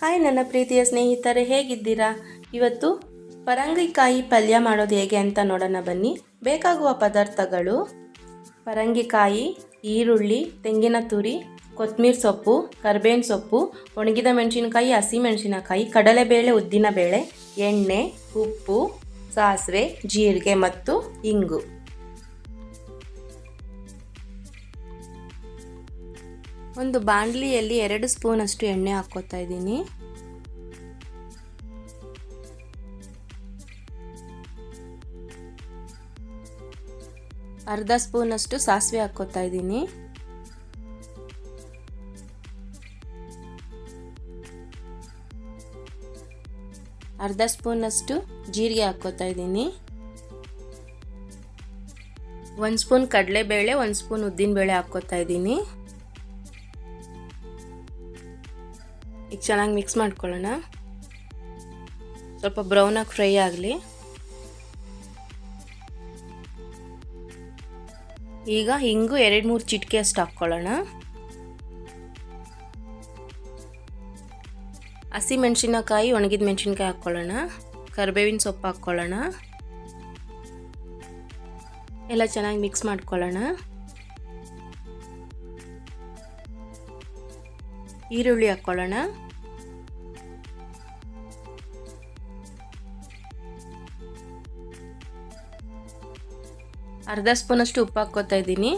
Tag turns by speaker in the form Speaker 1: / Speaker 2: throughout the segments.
Speaker 1: Hi ನನ್ನ ಪ್ರೀತಿಯ ಸ್ನೇಹಿತರೆ, ಹೇಗಿದ್ದೀರಾ? ಇವತ್ತು ಪರಂಗಿಕಾಯಿ ಪಲ್ಯ ಮಾಡೋದು ಹೇಗೆ ಅಂತ ನೋಡೋಣ ಬನ್ನಿ. ಬೇಕಾಗುವ ಪದಾರ್ಥಗಳು ಪರಂಗಿಕಾಯಿ, ಈರುಳ್ಳಿ, ತೆಂಗಿನ ತುರಿ ಕೊತ್ತಂಬರಿ ಸೊಪ್ಪು, ಕರ್ಬೇವಿನ ಸೊಪ್ಪು, ಒಣಗಿದ ಮೆಣಸಿನಕಾಯಿ ಹಸಿಮೆಣಸಿನಕಾಯಿ ಕಡಲೆಬೇಳೆ, ಉದ್ದಿನಬೇಳೆ, ಎಣ್ಣೆ, ಉಪ್ಪು, ಸಾಸಿವೆ, ಜೀರಿಗೆ ಮತ್ತು ಇಂಗು. ಒಂದು ಬಾಣಲಿಯಲ್ಲಿ ಎರಡು ಸ್ಪೂನಷ್ಟು ಎಣ್ಣೆ ಹಾಕ್ಕೋತಾ ಇದ್ದೀನಿ. ಅರ್ಧ ಸ್ಪೂನಷ್ಟು ಸಾಸಿವೆ ಹಾಕ್ಕೋತಾ ಇದ್ದೀನಿ. ಅರ್ಧ ಸ್ಪೂನಷ್ಟು ಜೀರಿಗೆ ಹಾಕ್ಕೋತಾ ಇದ್ದೀನಿ. ಒಂದು ಸ್ಪೂನ್ ಕಡಲೆಬೇಳೆ, ಒಂದು ಸ್ಪೂನ್ ಉದ್ದಿನಬೇಳೆ ಹಾಕ್ಕೋತಾ ಇದ್ದೀನಿ. ಈಗ ಚೆನ್ನಾಗಿ ಮಿಕ್ಸ್ ಮಾಡ್ಕೊಳ್ಳೋಣ. ಸ್ವಲ್ಪ ಬ್ರೌನಾಗಿ ಫ್ರೈ ಆಗಲಿ. ಈಗ ಹಿಂಗು ಎರಡು ಮೂರು ಚಿಟಿಕೆ ಅಷ್ಟು ಹಾಕ್ಕೊಳ್ಳೋಣ. ಹಸಿ ಮೆಣಸಿನಕಾಯಿ, ಒಣಗಿದ ಮೆಣಸಿನ್ಕಾಯಿ ಹಾಕ್ಕೊಳ್ಳೋಣ. ಕರಿಬೇವಿನ ಸೊಪ್ಪು ಹಾಕ್ಕೊಳ್ಳೋಣ. ಎಲ್ಲ ಚೆನ್ನಾಗಿ ಮಿಕ್ಸ್ ಮಾಡ್ಕೊಳ್ಳೋಣ. ಈರುಳ್ಳಿ ಹಾಕ್ಕೊಳ್ಳೋಣ ಅರ್ಧ ಸ್ಪೂನಷ್ಟು ಉಪ್ಪು ಹಾಕ್ಕೋತಾ ಇದ್ದೀನಿ.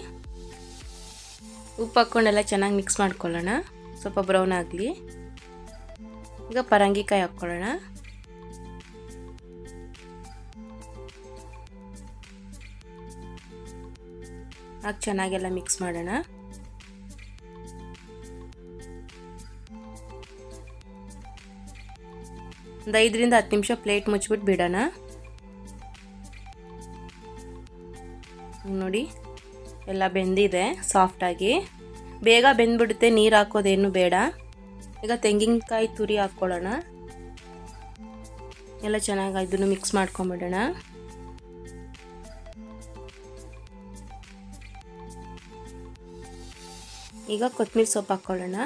Speaker 1: ಉಪ್ಪು ಹಾಕ್ಕೊಂಡೆಲ್ಲ ಚೆನ್ನಾಗಿ ಮಿಕ್ಸ್ ಮಾಡ್ಕೊಳ್ಳೋಣ. ಸ್ವಲ್ಪ ಬ್ರೌನ್ ಆಗಲಿ. ಈಗ ಪರಂಗಿಕಾಯಿ ಹಾಕ್ಕೊಳ್ಳೋಣ. ಹಾಕಿ ಚೆನ್ನಾಗೆಲ್ಲ ಮಿಕ್ಸ್ ಮಾಡೋಣ. ಒಂದು ಐದರಿಂದ ಹತ್ತು ನಿಮಿಷ ಪ್ಲೇಟ್ ಮುಚ್ಚಿಬಿಟ್ಟು ಬಿಡೋಣ. ನೋಡಿ, ಎಲ್ಲ ಬೆಂದಿದೆ ಸಾಫ್ಟಾಗಿ ಬೇಗ ಬೆಂದ್ಬಿಡುತ್ತೆ, ನೀರು ಹಾಕೋದೇನು ಬೇಡ. ಈಗ ತೆಂಗಿನಕಾಯಿ ತುರಿ ಹಾಕ್ಕೊಳ್ಳೋಣ ಎಲ್ಲ ಚೆನ್ನಾಗಿ ಇದನ್ನು ಮಿಕ್ಸ್ ಮಾಡ್ಕೊಂಬಿಡೋಣ. ಈಗ ಕೊತ್ತಂಬರಿ ಸೊಪ್ಪು ಹಾಕ್ಕೊಳ್ಳೋಣ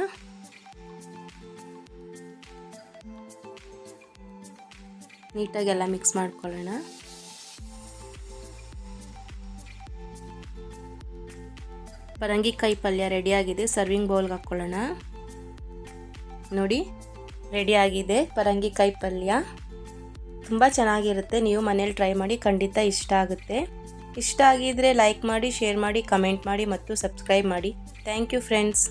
Speaker 1: ನೀಟಾಗೆಲ್ಲ ಮಿಕ್ಸ್ ಮಾಡ್ಕೊಳ್ಳೋಣ. ಪರಂಗಿಕಾಯಿ ಪಲ್ಯ ರೆಡಿಯಾಗಿದೆ ಸರ್ವಿಂಗ್ ಬೌಲ್ಗೆ ಹಾಕ್ಕೊಳ್ಳೋಣ. ನೋಡಿ ರೆಡಿಯಾಗಿದೆ ಪರಂಗಿಕಾಯಿ ಪಲ್ಯ. ತುಂಬ ಚೆನ್ನಾಗಿರುತ್ತೆ. ನೀವು ಮನೇಲಿ ಟ್ರೈ ಮಾಡಿ ಖಂಡಿತ ಇಷ್ಟ ಆಗುತ್ತೆ. ಇಷ್ಟ ಆಗಿದ್ರೆ ಲೈಕ್ ಮಾಡಿ ಶೇರ್ ಮಾಡಿ ಕಮೆಂಟ್ ಮಾಡಿ ಮತ್ತು ಸಬ್ಸ್ಕ್ರೈಬ್ ಮಾಡಿ. Thank you friends